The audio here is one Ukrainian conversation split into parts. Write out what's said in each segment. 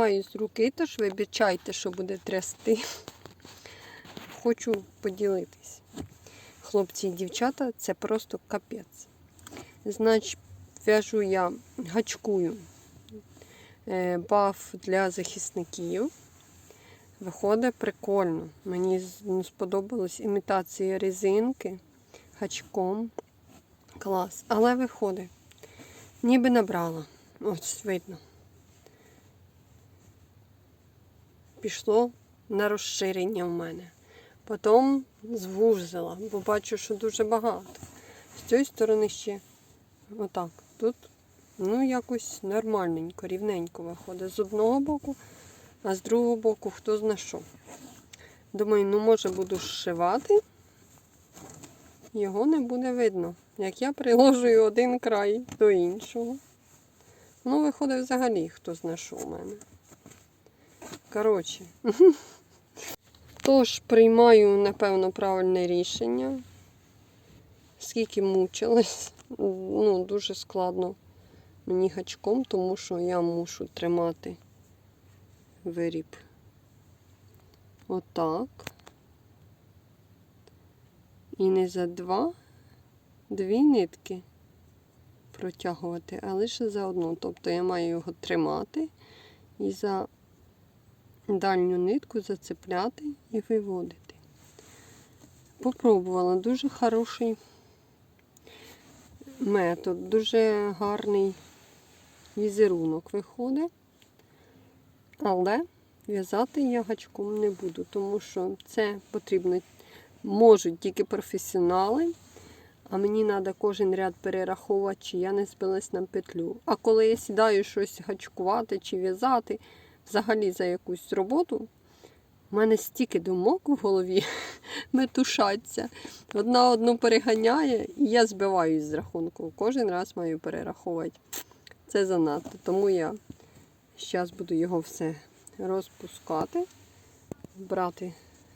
Знімаю з руки, тож вибачайте, що буде трясти. Хочу поділитись. Хлопці і дівчата, це просто капець. Значить, в'яжу я, гачкую е, баф для захисників. Виходить прикольно. Мені ну, сподобалась імітація резинки гачком. Клас. Але виходить. Ніби набрала. Ось видно. Пішло на розширення в мене. Потім звужила, бо бачу, що дуже багато. З цієї сторони ще отак. Тут ну якось нормальненько, рівненько виходить. З одного боку, а з другого боку хто зна що. Думаю, ну може буду зшивати. Його не буде видно. Як я приложую один край до іншого. Ну, виходить взагалі, хто зна що у мене. Коротше. Тож приймаю, напевно, правильне рішення. Скільки мучилась, ну, дуже складно мені гачком, тому що я мушу тримати виріб. Отак. І не за два, дві нитки протягувати, а лише за одну. Тобто я маю його тримати і за дальню нитку зацепляти і виводити. Попробувала дуже хороший метод, дуже гарний візерунок виходить. Але в'язати я гачком не буду, тому що це потрібно можуть тільки професіонали, а мені треба кожен ряд перераховувати, чи я не збилась на петлю. А коли я сідаю щось гачкувати чи в'язати, взагалі за якусь роботу, в мене стільки думок в голові метушаться. Одна одну переганяє, і я збиваюсь з рахунку. Кожен раз маю перераховувати. Це занадто. Тому я зараз буду його все розпускати, брати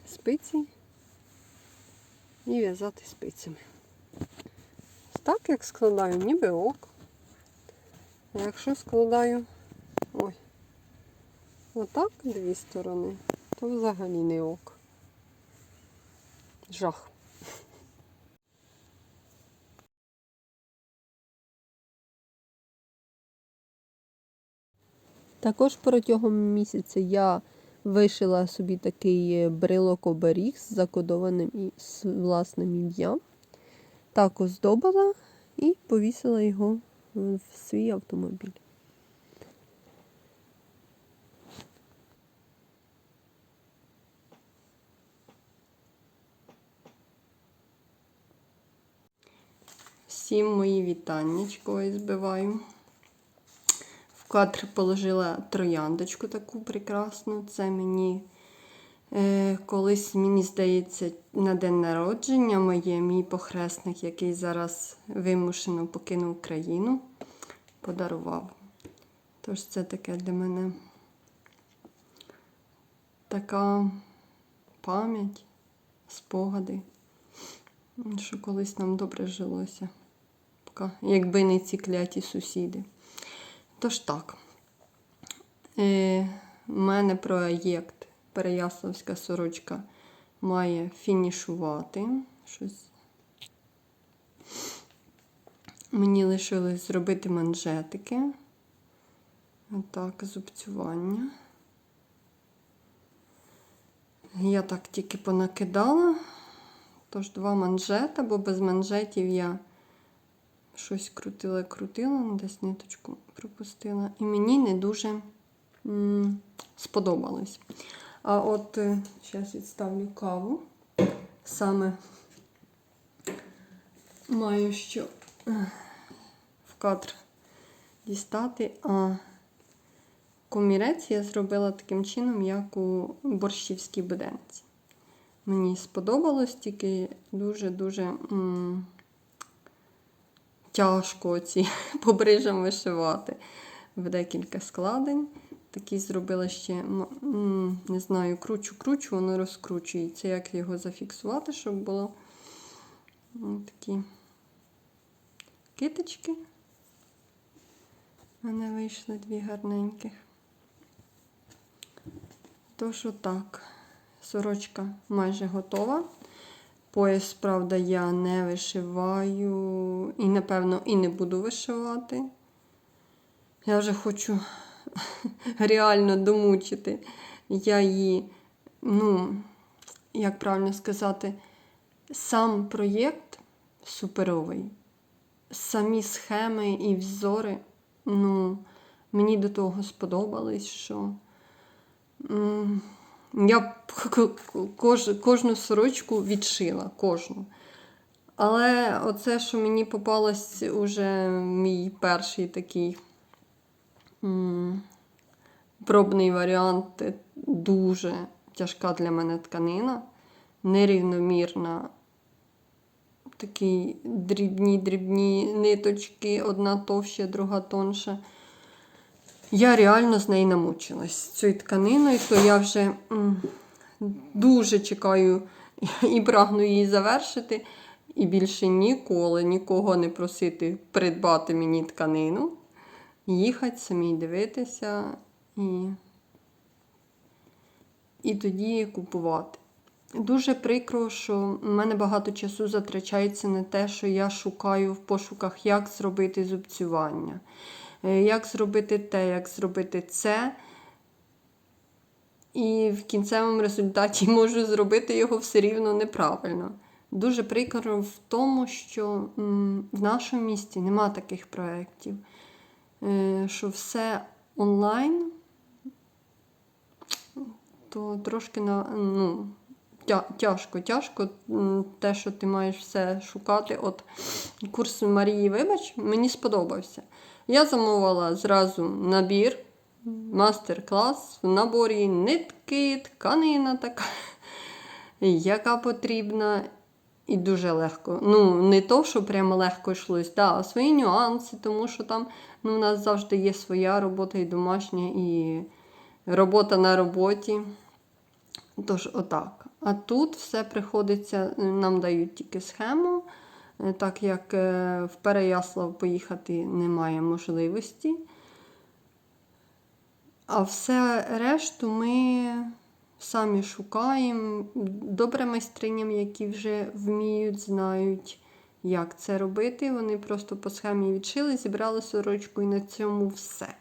спиці і в'язати спицями. Так як складаю, ніби ок. А якщо складаю ой, отак дві сторони, то взагалі не ок. Жах. Також протягом місяця я вишила собі такий брелок оберіг з закодованим і з власним ім'ям. Так оздобила і повісила його в свій автомобіль. Всім мої вітаннячко ось збиваю. В кадр положила трояндочку таку прекрасну. Це мені е, колись, мені здається, на день народження моє, мій похресник, який зараз вимушено покинув країну, подарував. Тож це таке для мене така пам'ять, спогади, що колись нам добре жилося. Поки- Якби не ці кляті сусіди. Тож так, е, у мене проєкт Переяславська сорочка має фінішувати. Щось. Мені лишилось зробити манжетики. Отак, зубцювання. Я так тільки понакидала. Тож два манжета, бо без манжетів я щось крутила, крутила, десь ниточку пропустила. І мені не дуже м, сподобалось. А от зараз відставлю каву. Саме маю що е, в кадр дістати. А комірець я зробила таким чином, як у борщівській буденці. Мені сподобалось, тільки дуже-дуже. Тяжко ці побрижам вишивати в декілька складень. Такі зробила ще, м, не знаю, кручу-кручу, воно розкручується. Як його зафіксувати, щоб було такі киточки. У мене вийшли дві гарненьких. Тож отак. Сорочка майже готова. Пояс, правда, я не вишиваю і, напевно, і не буду вишивати. Я вже хочу реально домучити. Я її, ну, як правильно сказати, сам проєкт суперовий. Самі схеми і взори, ну, мені до того сподобались, що я кож, кожну сорочку відшила, кожну. Але оце, що мені попалось уже мій перший такий м, пробний варіант, е, дуже тяжка для мене тканина, нерівномірна. Такі дрібні-дрібні ниточки, одна товща, друга тонша. Я реально з нею намучилась цією тканиною, то я вже дуже чекаю і прагну її завершити. І більше ніколи нікого не просити придбати мені тканину, їхати самі дивитися і, і тоді купувати. Дуже прикро, що в мене багато часу затрачається на те, що я шукаю в пошуках, як зробити зубцювання, як зробити те, як зробити це. І в кінцевому результаті можу зробити його все рівно неправильно. Дуже прикро в тому, що в нашому місті нема таких проєктів, е, що все онлайн, то трошки на, ну, тяжко, тяжко те, що ти маєш все шукати. От курс Марії Вибач мені сподобався. Я замовила зразу набір, мастер-клас в наборі нитки, тканина така, яка потрібна. І дуже легко. Ну, не то, що прямо легко йшлось, да, а свої нюанси, тому що там ну, у нас завжди є своя робота і домашня, і робота на роботі. Тож, отак. А тут все приходиться, нам дають тільки схему, так як е, в Переяслав поїхати немає можливості. А все решту ми самі шукаємо. Добре майстриням, які вже вміють, знають, як це робити. Вони просто по схемі відшили, зібрали сорочку і на цьому все.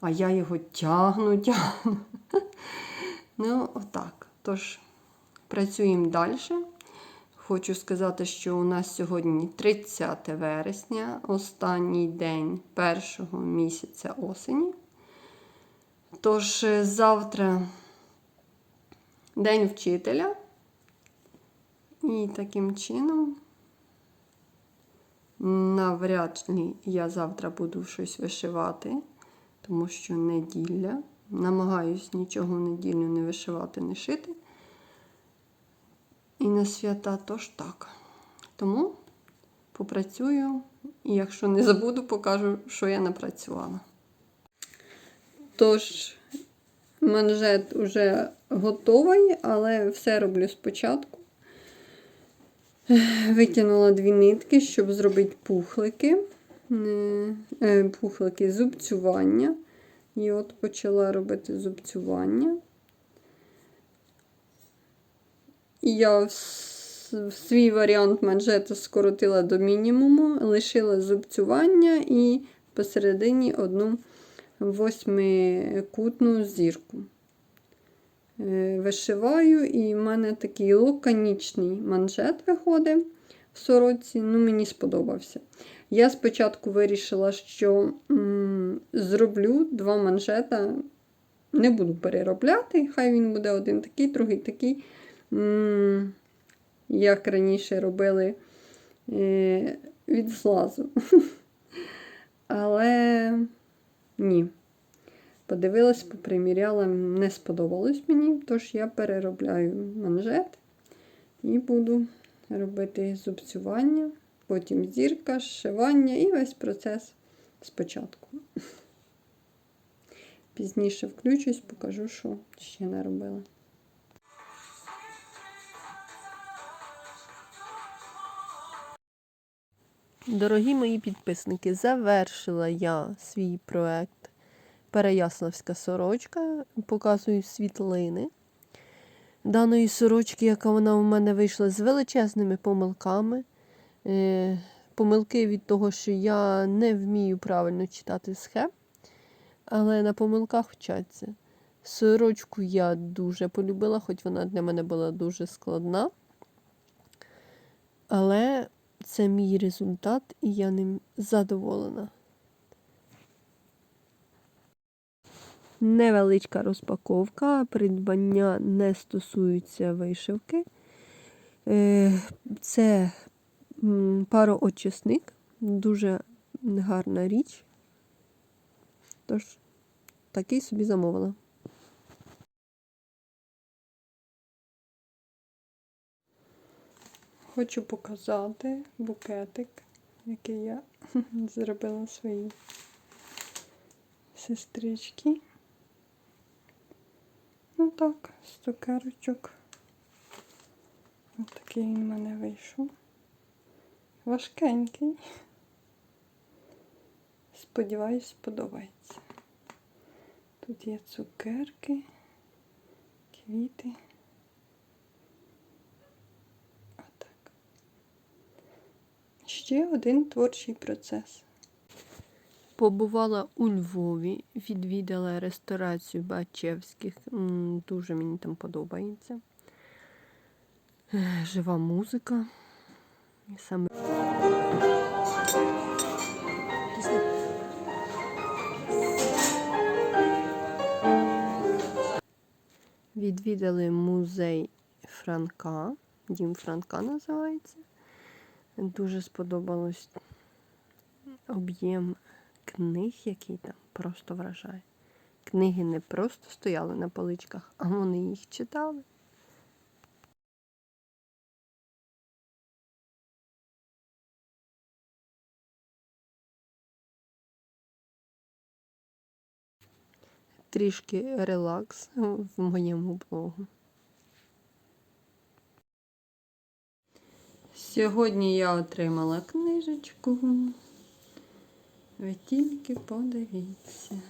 А я його тягну, тягну. Ну, отак. Тож, працюємо далі. Хочу сказати, що у нас сьогодні 30 вересня, останній день першого місяця осені. Тож е, завтра День вчителя. І таким чином, навряд ли я завтра буду щось вишивати, тому що неділя. Намагаюсь нічого в неділю не вишивати, не шити. І на свята тож так. Тому попрацюю, і якщо не забуду, покажу, що я напрацювала. Тож, манжет уже готовий, але все роблю спочатку. Витягнула дві нитки, щоб зробити пухлики, Е, е, пухлики зубцювання. І от почала робити зубцювання. І я свій варіант манжета скоротила до мінімуму, лишила зубцювання і посередині одну восьмикутну зірку. Е, Вишиваю, і в мене такий лаконічний манжет виходить в сорочці. Ну, мені сподобався. Я спочатку вирішила, що м, зроблю два манжета, не буду переробляти, хай він буде один такий, другий такий. Як раніше робили е, від злазу. Але ні. Подивилась, поприміряла, не сподобалось мені, тож я переробляю манжет і буду робити зубцювання, потім зірка, зшивання і весь процес спочатку. Пізніше включусь, покажу, що ще не Дорогі мої підписники, завершила я свій проект переяславська сорочка. Показую світлини даної сорочки, яка вона у мене вийшла з величезними помилками. Е, Помилки від того, що я не вмію правильно читати схем, але на помилках вчаться. Сорочку я дуже полюбила, хоч вона для мене була дуже складна. Але це мій результат, і я ним задоволена. Невеличка розпаковка, придбання не стосується вишивки. Е, Це пароочисник, дуже гарна річ. Тож, такий собі замовила. Хочу показати букетик, який я зробила своїй сестричці. Ну так, з цукерочок. Ось такий він в мене вийшов. Важкенький. Сподіваюсь, сподобається. Тут є цукерки, квіти. Отак. Ще один творчий процес. Побувала у Львові, відвідала ресторацію Бачевських. Дуже мені там подобається. Жива музика. Саме відвідали музей Франка. Дім Франка називається. Дуже сподобалось об'єм книг, який там просто вражає. Книги не просто стояли на поличках, а вони їх читали. Трішки релакс в моєму блогу. Сьогодні я отримала книжечку. Ви тільки подивіться.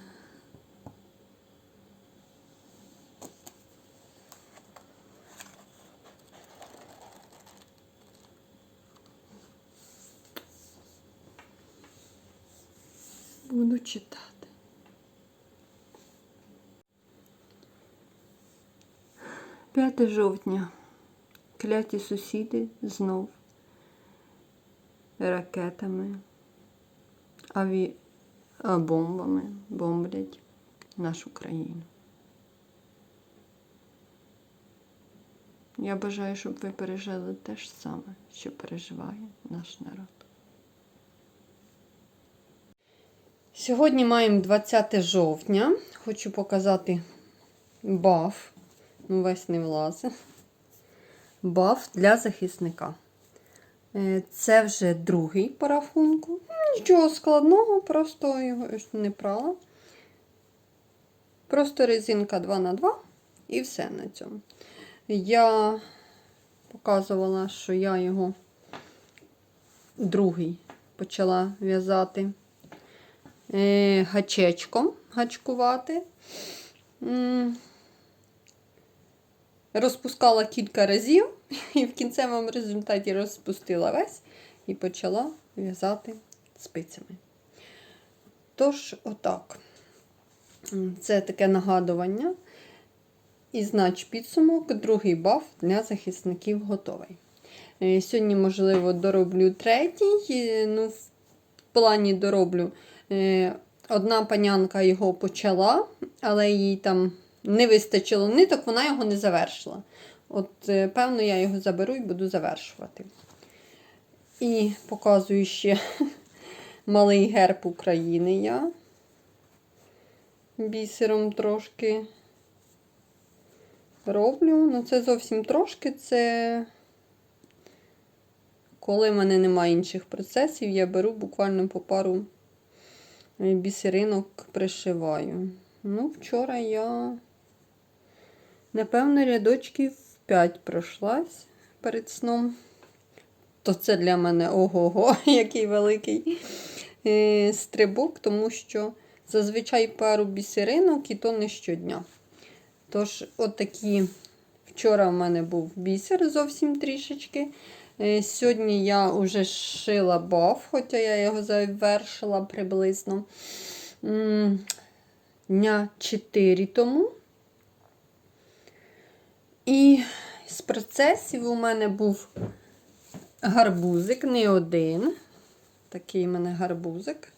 Буду читати. П'яте жовтня. Кляті сусіди знов ракетами, аві... бомбами бомблять нашу країну. Я бажаю, щоб ви пережили те ж саме, що переживає наш народ. Сьогодні маємо 20 жовтня. Хочу показати баф. Ну, весь не влазить. Баф для захисника. Е, Це вже другий по рахунку. Нічого складного, просто його не прала. Просто резинка 2х2 і все на цьому. Я показувала, що я його другий почала в'язати е, гачечком гачкувати. Розпускала кілька разів і в кінцевому результаті розпустила весь і почала в'язати спицями. Тож, отак. Це таке нагадування. І знач підсумок, другий баф для захисників готовий. Е, Сьогодні, можливо, дороблю третій. е, Ну, в плані дороблю. Е, Одна панянка його почала, але їй там не вистачило ниток, вона його не завершила. От, е, певно, я його заберу і буду завершувати. І показую ще малий герб України я. Бісером трошки роблю. Ну, це зовсім трошки. Це коли в мене немає інших процесів, я беру буквально по пару е, бісеринок пришиваю. Ну, вчора я, напевно, рядочків 5 пройшлась перед сном. То це для мене ого-го, який великий е, стрибок, тому що зазвичай пару бісеринок і то не щодня. Тож, отакі. Вчора в мене був бісер зовсім трішечки. Е, Сьогодні я вже шила баф, хоча я його завершила приблизно дня 4 тому. І з процесів у мене був гарбузик, не один. Такий у мене гарбузик.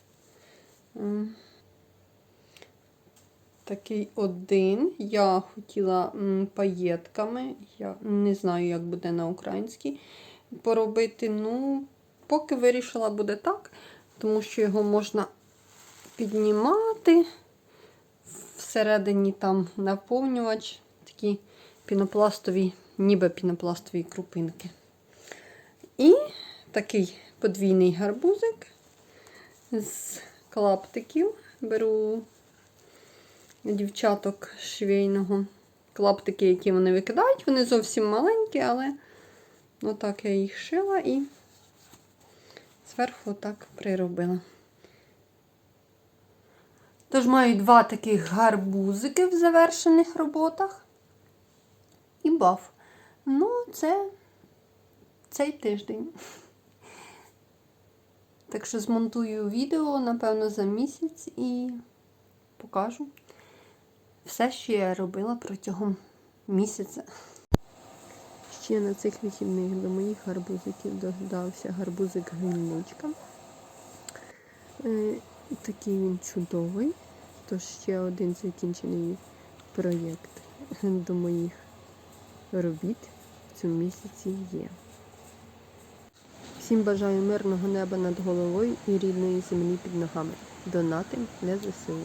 Такий один. Я хотіла паєтками. Я не знаю, як буде на українській поробити. Ну, поки вирішила буде так, тому що його можна піднімати. Всередині там наповнювач, такі пінопластові, ніби пінопластові крупинки. І такий подвійний гарбузик з клаптиків. Беру дівчаток швейного. Клаптики, які вони викидають, вони зовсім маленькі, але отак я їх шила і зверху так приробила. Тож маю два таких гарбузики в завершених роботах. І баф. Ну, це цей тиждень. Так що змонтую відео, напевно, за місяць і покажу все, що я робила протягом місяця. Ще на цих вихідних до моїх гарбузиків додався гарбузик гріничка. Е, Такий він чудовий. Тож ще один закінчений проєкт до моїх робіт в цьому місяці є. Всім бажаю мирного неба над головою і рідної землі під ногами. Донати для ЗСУ.